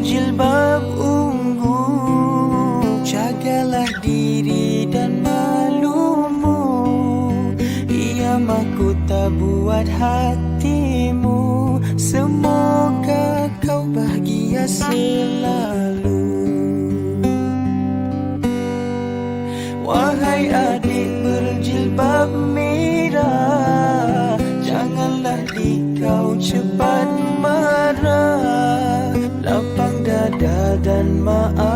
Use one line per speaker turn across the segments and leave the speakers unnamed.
berjilbab ungu Jagalah diri dan malumu. Ia aku tak buat hatimu. Semoga kau bahagia selalu. dan maaf.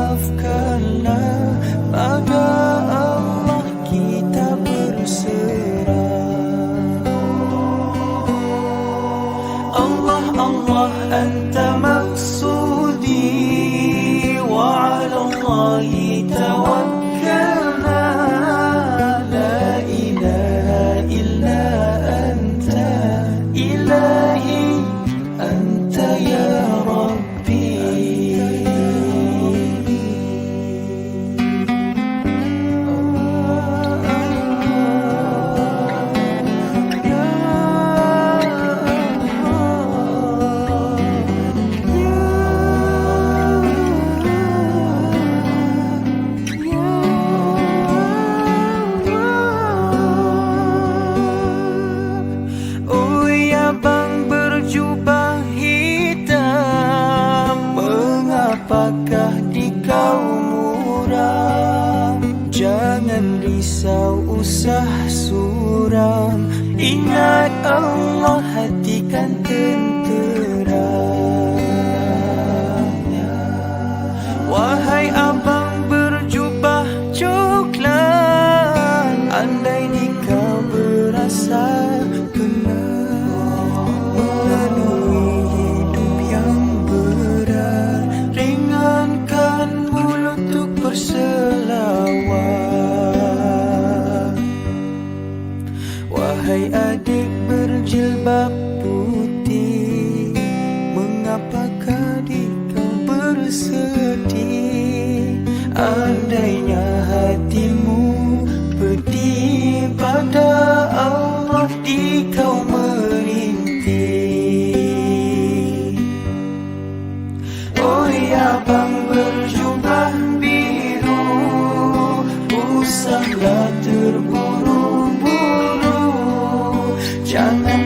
kau muram Jangan risau usah suram. Ingat Allah hatikan tentera. Wahai abang berjubah coklat. Andai ni kau berasal Yeah.